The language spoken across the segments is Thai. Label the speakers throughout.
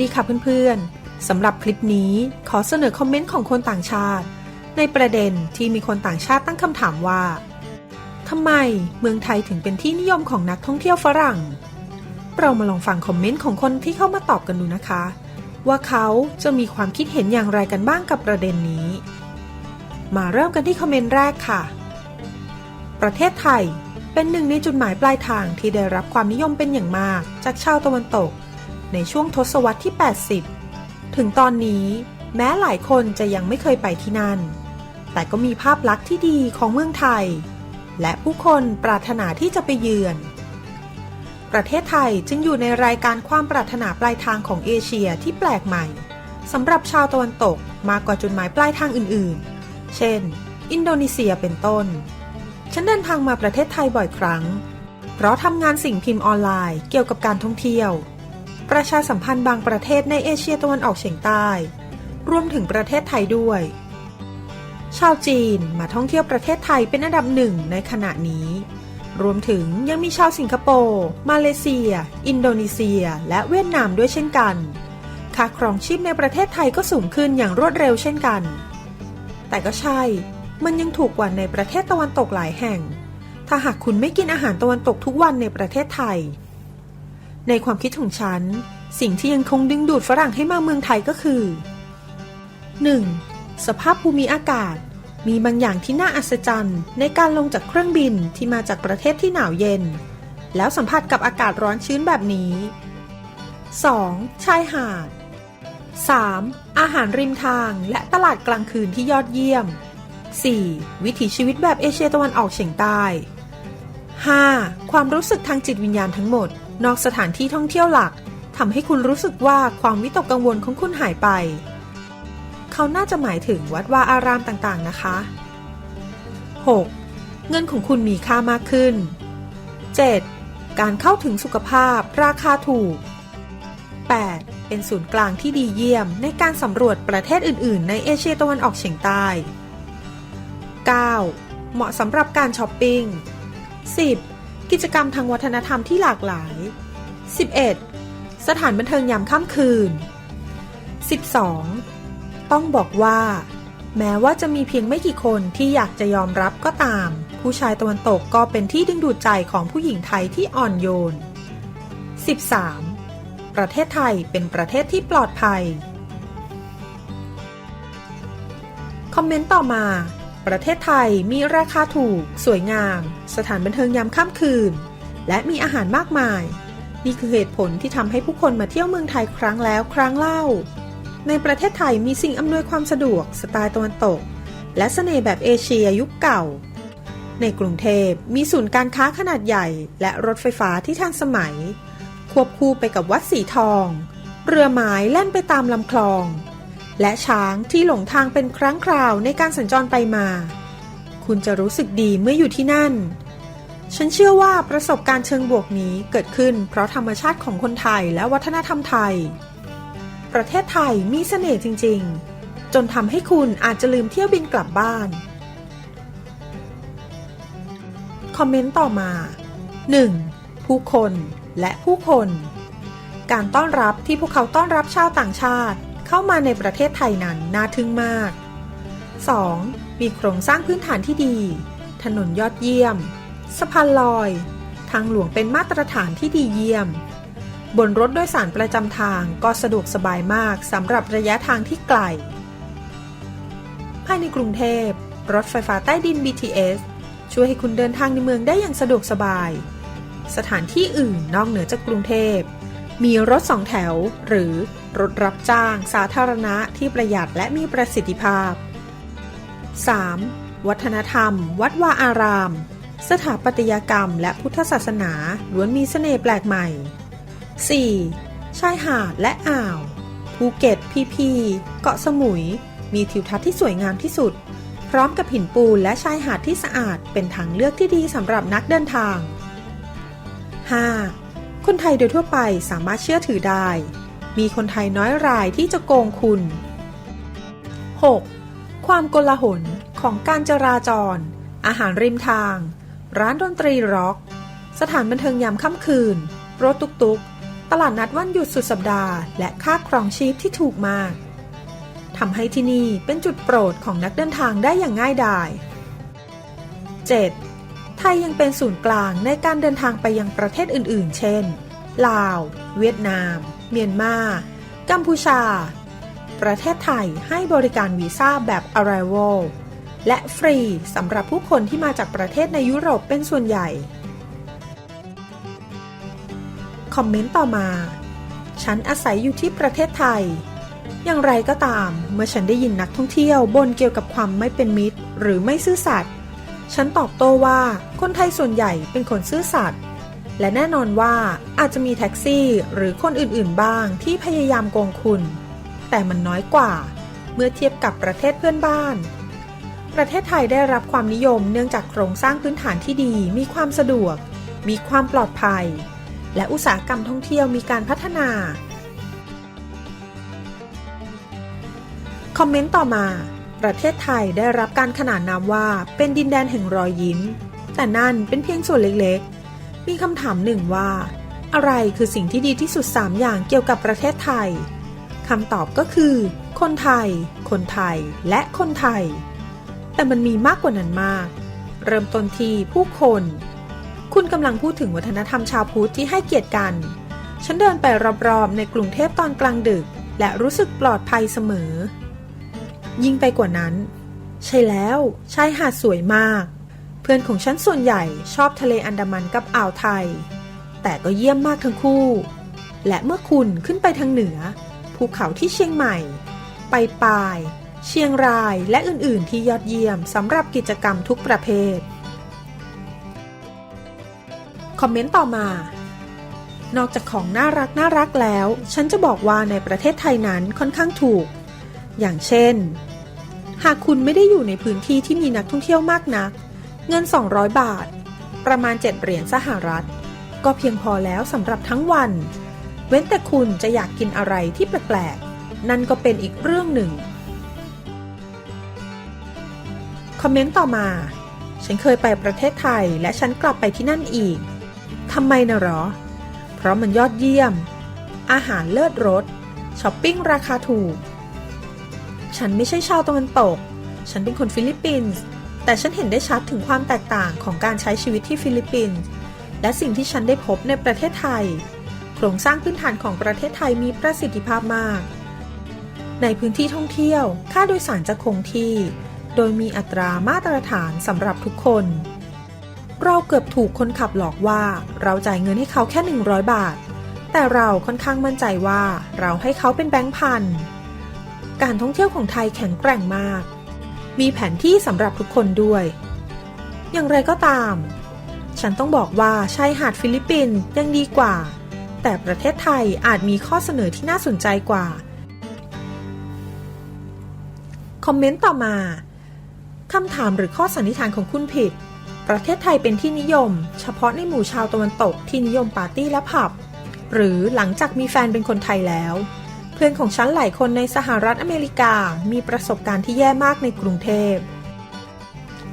Speaker 1: ดีค่ะเพื่อนๆ สำหรับคลิปนี้ขอเสนอคอมเมนต์ของคนต่างชาติ ในประเด็นที่มีคนต่างชาติตั้งคำถามว่าทำไมเมืองไทยถึงเป็นที่นิยมของนักท่องเที่ยวฝรั่ง เรามาลองฟังคอมเมนต์ของคนที่เข้ามาตอบกันดูนะคะ ว่าเขาจะมีความคิดเห็นอย่างไรกันบ้างกับประเด็นนี้ มาเริ่มกันที่คอมเมนต์แรกค่ะ ประเทศไทยเป็นหนึ่งในจุดหมายปลายทางที่ได้รับความนิยมเป็นอย่างมาก จากชาวตะวันตก ในช่วงทศวรรษที่ 80 ถึงตอนนี้แม้หลายคนจะยังไม่เคยไปที่นั่น แต่ก็มีภาพลักษณ์ที่ดีของเมืองไทย และผู้คนปรารถนาที่จะไปเยือน ประเทศไทยจึงอยู่ในรายการความปรารถนาปลายทางของเอเชียที่แปลกใหม่สำหรับชาวตะวันตกมากกว่าจุดหมายปลายทางอื่นๆ เช่น อินโดนีเซียเป็นต้น ฉันเดินทางมาประเทศไทยบ่อยครั้ง เพราะทำงานสิ่งพิมพ์ออนไลน์เกี่ยวกับการท่องเที่ยว ประชาสัมพันธ์บางประเทศในเอเชียตะวันออกเฉียงใต้ รวมถึงประเทศไทยด้วย ชาวจีนมาท่องเที่ยวประเทศไทยเป็นอันดับหนึ่งในขณะนี้ รวมถึงยังมีชาวสิงคโปร์ มาเลเซีย อินโดนีเซีย และเวียดนามด้วยเช่นกัน ค่าครองชีพในประเทศไทยก็สูงขึ้นอย่างรวดเร็วเช่นกัน แต่ก็ใช่ มันยังถูกกว่าในประเทศตะวันตกหลายแห่ง ถ้าหากคุณไม่กินอาหารตะวันตกทุกวันในประเทศไทย ในความคิดของฉัน สิ่งที่ยังคงดึงดูดฝรั่งให้มาเมืองไทยก็คือ 1. สภาพภูมิอากาศ มีบางอย่างที่น่าอัศจรรย์ ในการลงจากเครื่องบินที่มาจากประเทศที่หนาวเย็น แล้วสัมผัสกับอากาศร้อนชื้นแบบนี้ 2. ชายหาด 3. อาหารริมทางและตลาดกลางคืนที่ยอดเยี่ยม 4. วิถีชีวิตแบบเอเชียตะวันออกเฉียงใต้ 5. ความรู้สึกทางจิตวิญญาณทั้งหมด นอกสถานที่ท่องเที่ยวหลักทำให้คุณรู้สึกว่าความวิตกกังวลของคุณหายไป เขาน่าจะหมายถึงวัดวาอารามต่างๆนะคะ 6. เงินของคุณมีค่ามากขึ้น 7. การเข้าถึงสุขภาพราคาถูก 8. เป็นศูนย์กลางที่ดีเยี่ยมในการสำรวจประเทศอื่น ๆ ในเอเชียตะวันออกเฉียงใต้ 9. เหมาะสำหรับการช้อปปิ้ง 10. กิจกรรมทางวัฒนธรรมที่หลากหลาย 11. สถานบันเทิงยามค่ำคืน 12. ต้องบอกว่า แม้ว่าจะมีเพียงไม่กี่คนที่อยากจะยอมรับก็ตาม ผู้ชายตะวันตกก็เป็นที่ดึงดูดใจของผู้หญิงไทยที่อ่อนโยน 13. ประเทศไทยเป็นประเทศที่ปลอดภัย คอมเมนต์ต่อมา ประเทศไทยมีราคาถูก สวยงาม สถานบันเทิงยามค่ำคืน และมีอาหารมากมาย นี่คือเหตุผลที่ทำให้ผู้คนมาเที่ยวเมืองไทยครั้งแล้วครั้งเล่า ในประเทศไทยมีสิ่งอำนวยความสะดวกสไตล์ตะวันตก และเสน่ห์แบบเอเชียยุคเก่า ในกรุงเทพมีศูนย์การค้าขนาดใหญ่ และรถไฟฟ้าที่ทันสมัย ควบคู่ไปกับวัดสีทอง เรือไม้แล่นไปตามลำคลอง และช้างที่หลงทางเป็นครั้งคราวในการสัญจรไปมา คุณจะรู้สึกดีเมื่ออยู่ที่นั่น ฉันเชื่อว่าประสบการณ์เชิงบวกนี้เกิดขึ้นเพราะธรรมชาติของคนไทยและวัฒนธรรมไทย ประเทศไทยมีเสน่ห์จริง ๆ จนทำให้คุณอาจจะลืมเที่ยวบินกลับบ้าน คอมเมนต์ต่อมา 1. ผู้คนและผู้คน การต้อนรับที่พวกเขาต้อนรับชาวต่างชาติ เข้ามาในประเทศไทยนั้นน่าทึ่งมาก 2. มีโครงสร้างพื้นฐานที่ดี ถนนยอดเยี่ยม สะพานลอย ทางหลวงเป็นมาตรฐานที่ดีเยี่ยม บนรถโดยสารประจำทางก็สะดวกสบายมากสำหรับระยะทางที่ไกล ภายในกรุงเทพ รถไฟฟ้าใต้ดิน BTS ช่วยให้คุณเดินทางในเมืองได้อย่างสะดวกสบาย สถานที่อื่นนอกเหนือจากกรุงเทพ มีรถสองแถว หรือรถรับจ้างสาธารณะที่ประหยัดและมีประสิทธิภาพ 3. วัฒนธรรม วัดวาอาราม สถาปัตยกรรมและพุทธศาสนาล้วนมีเสน่ห์แปลกใหม่ 4. ชายหาดและอ่าว ภูเก็ต พีพี เกาะสมุย มีทิวทัศน์ที่สวยงามที่สุด พร้อมกับหินปูนและชายหาดที่สะอาดเป็นทางเลือกที่ดีสำหรับนักเดินทาง 5. คนไทยโดยทั่วไปสามารถเชื่อถือได้ มีคนไทยน้อยรายที่จะโกงคุณ 6. ความโกลาหลของการจราจร อาหารริมทาง ร้านดนตรีร็อก สถานบันเทิงยามค่ำคืน รถตุกตุกตลาดนัดวันหยุดสุดสัปดาห์ และค่าครองชีพที่ถูกมากทำให้ที่นี่เป็นจุดโปรดของนักเดินทางได้อย่างง่ายดาย 7. ไทยยังเป็นศูนย์กลางในการเดินทางไปยังประเทศอื่น ๆ เช่น ลาว เวียดนาม เมียนมา กัมพูชา ประเทศไทยให้บริการวีซ่าแบบ Arrival และฟรีสำหรับผู้คนที่มาจากประเทศในยุโรปเป็นส่วนใหญ่ คอมเมนต์ต่อมา ฉันอาศัยอยู่ที่ประเทศไทย อย่างไรก็ตาม เมื่อฉันได้ยินนักท่องเที่ยวบ่นเกี่ยวกับความไม่เป็นมิตร หรือไม่ซื่อสัตย์ ฉันตอบโต้ว่าคนไทยส่วนใหญ่เป็นคนซื่อสัตย์และแน่นอนว่าอาจจะมีแท็กซี่หรือคนอื่นๆบ้างที่พยายามโกงคุณ แต่มันน้อยกว่า เมื่อเทียบกับประเทศเพื่อนบ้าน ประเทศไทยได้รับความนิยมเนื่องจากโครงสร้างพื้นฐานที่ดีมีความสะดวก มีความปลอดภัย และอุตสาหกรรมท่องเที่ยวมีการพัฒนา คอมเมนต์ต่อมา ประเทศไทยได้รับการขนานนามว่าเป็นดินแดนแห่งรอยยิ้ม แต่นั่นเป็นเพียงส่วนเล็กๆ มีคำถามหนึ่งว่า อะไรคือสิ่งที่ดีที่สุด 3 อย่างเกี่ยวกับประเทศไทยคำตอบก็คือ คนไทย คนไทย และคนไทย แต่มันมีมากกว่านั้นมาก เริ่มต้นที่ผู้คน คุณกำลังพูดถึงวัฒนธรรมชาวพุทธที่ให้เกียรติกัน ฉันเดินไปรอบๆ ในกรุงเทพตอนกลางดึก และรู้สึกปลอดภัยเสมอ ยิ่งไปกว่านั้น ใช่แล้วชายหาดสวยมาก เพื่อนของฉันส่วนใหญ่ชอบทะเลอันดามันกับอ่าวไทย แต่ก็เยี่ยมมากทั้งคู่ และเมื่อคุณขึ้นไปทางเหนือ ภูเขาที่เชียงใหม่ ไปปาย เชียงรายและอื่นๆ ที่ยอดเยี่ยมสำหรับกิจกรรมทุกประเภท คอมเมนต์ต่อมา นอกจากของน่ารักน่ารักแล้ว ฉันจะบอกว่าในประเทศไทยนั้นค่อนข้างถูกอย่างเช่น หากคุณไม่ได้อยู่ในพื้นที่ที่มีนักท่องเที่ยวมากนัก เงิน 200 บาท ประมาณ 7 เหรียญสหรัฐ ก็เพียงพอแล้วสำหรับทั้งวัน เว้นแต่คุณจะอยากกินอะไรที่แปลกๆ นั่นก็เป็นอีกเรื่องหนึ่ง คอมเมนต์ต่อมา ฉันเคยไปประเทศไทยและฉันกลับไปที่นั่นอีกทำไมนะหรอ เพราะมันยอดเยี่ยม อาหารเลิศรสช้อปปิ้งราคาถูก ฉันไม่ใช่ชาวตะวันตก ฉันเป็นคนฟิลิปปินส์ แต่ฉันเห็นได้ชัดถึงความแตกต่างของการใช้ชีวิตที่ฟิลิปปินส์ และสิ่งที่ฉันได้พบในประเทศไทย โครงสร้างพื้นฐานของประเทศไทยมีประสิทธิภาพมาก ในพื้นที่ท่องเที่ยว ค่าโดยสารจะคงที่ โดยมีอัตรามาตรฐานสำหรับทุกคน เราเกือบถูกคนขับหลอกว่าเราจ่ายเงินให้เขาแค่ 100 บาท แต่เราค่อนข้างมั่นใจว่าเราให้เขาเป็นแบงค์พัน การท่องเที่ยวของไทยแข็งแกร่งมาก มีแผนที่สำหรับทุกคนด้วย อย่างไรก็ตาม ฉันต้องบอกว่าชายหาดฟิลิปปินส์ยังดีกว่า แต่ประเทศไทยอาจมีข้อเสนอที่น่าสนใจกว่า คอมเมนต์ต่อมาคำถามหรือข้อสันนิษฐานของคุณผิด ประเทศไทยเป็นที่นิยม เฉพาะในหมู่ชาวตะวันตกที่นิยมปาร์ตี้และผับ หรือหลังจากมีแฟนเป็นคนไทยแล้ว พื่อนของฉันหลายคนในสหรัฐอเมริกามีประสบการณ์ที่แย่มากในกรุงเทพ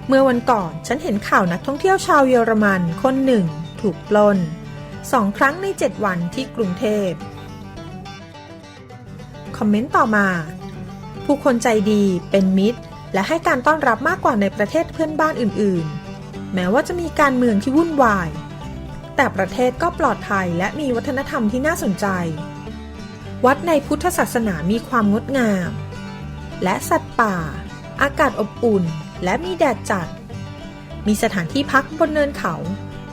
Speaker 1: เมื่อวันก่อนฉันเห็นข่าวนักท่องเที่ยวชาวเยอรมันคนหนึ่ง ถูกปล้นสองครั้งใน 7 วันที่กรุงเทพ คอมเมนต์ต่อมา ผู้คนใจดีเป็นมิตร และให้การต้อนรับมากกว่าในประเทศเพื่อนบ้านอื่น ๆ แม้ว่าจะมีการเมืองที่วุ่นวาย แต่ประเทศก็ปลอดภัยและมีวัฒนธรรมที่น่าสนใจ วัดในพุทธศาสนามีความงดงาม และสัตว์ป่า อากาศอบอุ่น และมีแดดจัด มีสถานที่พักบนเนินเขา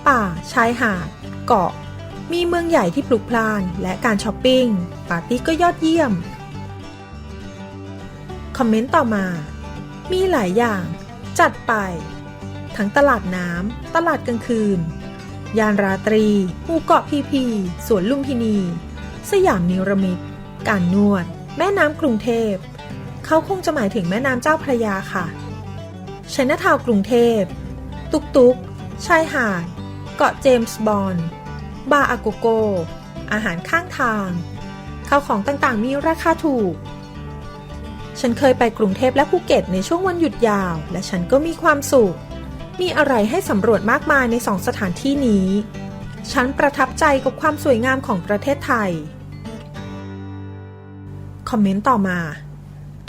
Speaker 1: ป่า ชายหาด เกาะ มีเมืองใหญ่ที่พลุกพล่าน และการช้อปปิ้ง ปาร์ตี้ก็ยอดเยี่ยม คอมเมนต์ต่อมา มีหลายอย่าง จัดไป ทั้งตลาดน้ำ ตลาดกลางคืน ยานราตรี หมู่เกาะพีพี สวนลุมพินี สยามนิรมิต การนวด แม่น้ำกรุงเทพ เขาคงจะหมายถึงแม่น้ำเจ้าพระยาค่ะชัยนาทาวกรุงเทพ ตุกตุกชายหาด เกาะเจมส์บอนด์บาร์อาโกโก อาหารข้างทางข้าวของต่างๆ มีราคาถูก ฉันเคยไปกรุงเทพและภูเก็ตในช่วงวันหยุดยาว และฉันก็มีความสุข มีอะไรให้สำรวจมากมายในสองสถานที่นี้ ฉันประทับใจกับความสวยงามของประเทศไทย คอมเมนต์ต่อมา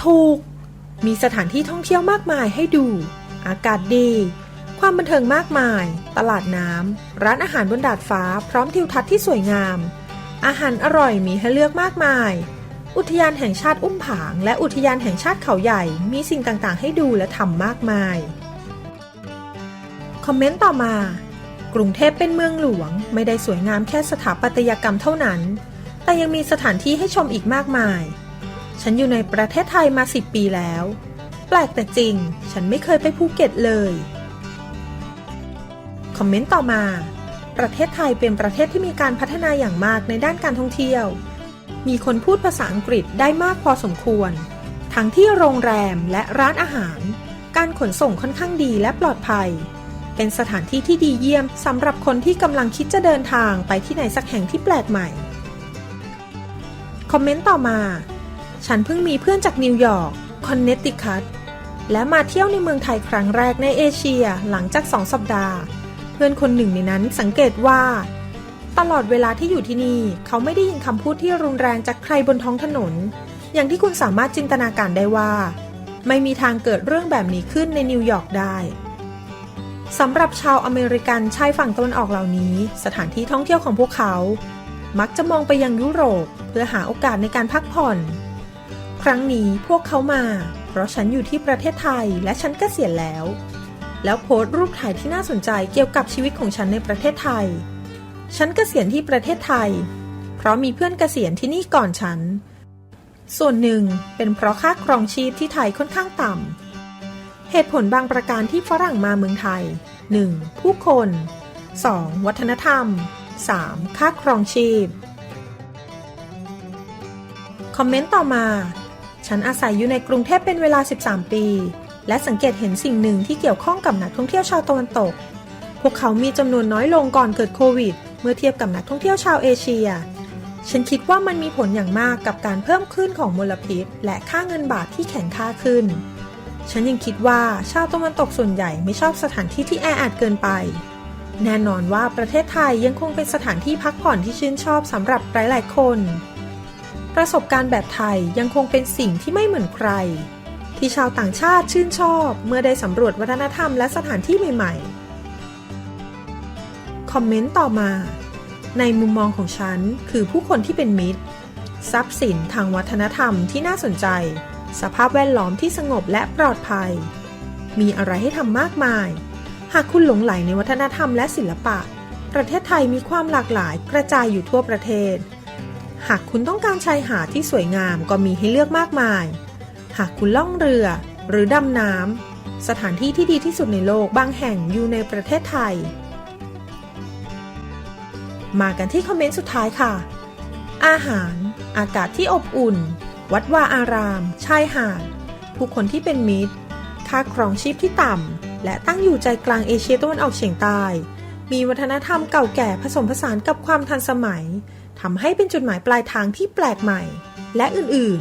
Speaker 1: ถูก มีสถานที่ท่องเที่ยวมากมายให้ดู อากาศดี ความบันเทิงมากมาย ตลาดน้ำ ร้านอาหารบนดาดฟ้า พร้อมทิวทัศน์ที่สวยงาม อาหารอร่อยมีให้เลือกมากมาย อุทยานแห่งชาติอุ้มผาง และอุทยานแห่งชาติเขาใหญ่ มีสิ่งต่างๆ ให้ดูและทำมากมาย คอมเมนต์ต่อมา กรุงเทพเป็นเมืองหลวง ไม่ได้สวยงามแค่สถาปัตยกรรมเท่านั้น แต่ยังมีสถานที่ให้ชมอีกมากมาย ฉันอยู่ในประเทศไทยมา10ปีแล้ว แปลกแต่จริง ฉันไม่เคยไปภูเก็ตเลย คอมเมนต์ต่อมา ประเทศไทยเป็นประเทศที่มีการพัฒนาอย่างมากในด้านการท่องเที่ยว มีคนพูดภาษาอังกฤษได้มากพอสมควร ทั้งที่โรงแรมและร้านอาหาร การขนส่งค่อนข้างดีและปลอดภัย เป็นสถานที่ที่ดีเยี่ยมสำหรับคนที่กำลังคิดจะเดินทางไปที่ไหนสักแห่งที่แปลกใหม่ คอมเมนต์ต่อมา ฉันเพิ่งมีเพื่อนจากนิวยอร์ก คอนเนตติคัต และมาเที่ยวในเมืองไทยครั้งแรกในเอเชียหลังจากสองสัปดาห์ เพื่อนคนหนึ่งในนั้นสังเกตว่า ตลอดเวลาที่อยู่ที่นี่ เขาไม่ได้ยินคำพูดที่รุนแรงจากใครบนท้องถนน อย่างที่คุณสามารถจินตนาการได้ว่า ไม่มีทางเกิดเรื่องแบบนี้ขึ้นในนิวยอร์กได้ สำหรับชาวอเมริกันชายฝั่งตะวันออกเหล่านี้ สถานที่ท่องเที่ยวของพวกเขา มักจะมองไปยังยุโรปเพื่อหาโอกาสในการพักผ่อน ครั้งนี้พวกเขามา เพราะฉันอยู่ที่ประเทศไทยและฉันเกษียณแล้ว แล้วโพสต์รูปถ่ายที่น่าสนใจเกี่ยวกับชีวิตของฉันในประเทศไทย ฉันเกษียณที่ประเทศไทย เพราะมีเพื่อนเกษียณที่นี่ก่อนฉัน ส่วนหนึ่งเป็นเพราะค่าครองชีพที่ไทยค่อนข้างต่ำ เหตุผลบางประการที่ฝรั่งมาเมืองไทย 1. ผู้คน 2. วัฒนธรรม 3. ค่าครองชีพ คอมเมนต์ต่อมา ฉันอาศัยอยู่ในกรุงเทพเป็นเวลา 13 ปี และสังเกตเห็นสิ่งหนึ่งที่เกี่ยวข้องกับนักท่องเที่ยวชาวตะวันตก พวกเขามีจำนวนน้อยลงก่อนเกิดโควิด เมื่อเทียบกับนักท่องเที่ยวชาวเอเชีย ฉันคิดว่ามันมีผลอย่างมากกับการเพิ่มขึ้นของมลพิษ และค่าเงินบาทที่แข็งค่าขึ้น ฉันยังคิดว่าชาวตะวันตกส่วนใหญ่ไม่ชอบสถานที่ที่แออัดเกินไป แน่นอนว่าประเทศไทยยังคงเป็นสถานที่พักผ่อนที่ชื่นชอบสำหรับหลายๆคน ประสบการณ์แบบไทยยังคงเป็นสิ่งที่ไม่เหมือนใคร ที่ชาวต่างชาติชื่นชอบ เมื่อได้สำรวจวัฒนธรรมและสถานที่ใหม่ๆ คอมเมนต์ต่อมา ในมุมมองของฉันคือผู้คนที่เป็นมิตร ทรัพย์สินทางวัฒนธรรมที่น่าสนใจ สภาพแวดล้อมที่สงบและปลอดภัย มีอะไรให้ทำมากมาย หากคุณหลงไหลในวัฒนธรรมและศิลปะ ประเทศไทยมีความหลากหลายกระจายอยู่ทั่วประเทศ หากคุณต้องการชายหาดที่สวยงามก็มีให้เลือกมากมาย หากคุณล่องเรือหรือดำน้ำสถานที่ที่ดีที่สุดในโลกบางแห่งอยู่ในประเทศไทย มากันที่คอมเมนต์สุดท้ายค่ะ อาหาร อากาศที่อบอุ่น วัดวาอาราม ชายหาด ผู้คนที่เป็นมิตร ค่าครองชีพที่ต่ำ และตั้งอยู่ใจกลางเอเชียตะวันออกเฉียงใต้ มีวัฒนธรรมเก่าแก่ผสมผสานกับความทันสมัย ทำให้เป็นจุดหมายปลายทางที่แปลกใหม่ และอื่น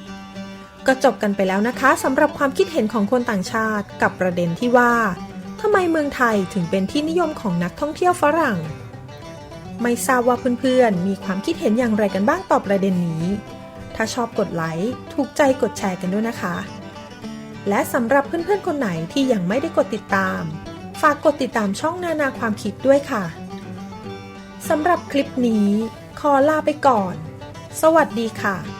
Speaker 1: ๆ ก็จบกันไปแล้วนะคะสำหรับความคิดเห็นของคนต่างชาติกับประเด็นที่ว่าทำไมเมืองไทยถึงเป็นที่นิยมของนักท่องเที่ยวฝรั่ง ไม่ทราบว่าเพื่อนๆ มีความคิดเห็นอย่างไรกันบ้างต่อประเด็นนี้ ถ้าชอบกดไลค์ถูกใจกดแชร์กันด้วยนะคะ และสำหรับเพื่อนๆคนไหนที่ยังไม่ได้กดติดตาม ฝากกดติดตามช่องนานาความคิดด้วยค่ะสำหรับคลิปนี้ ขอลาไปก่อน สวัสดีค่ะ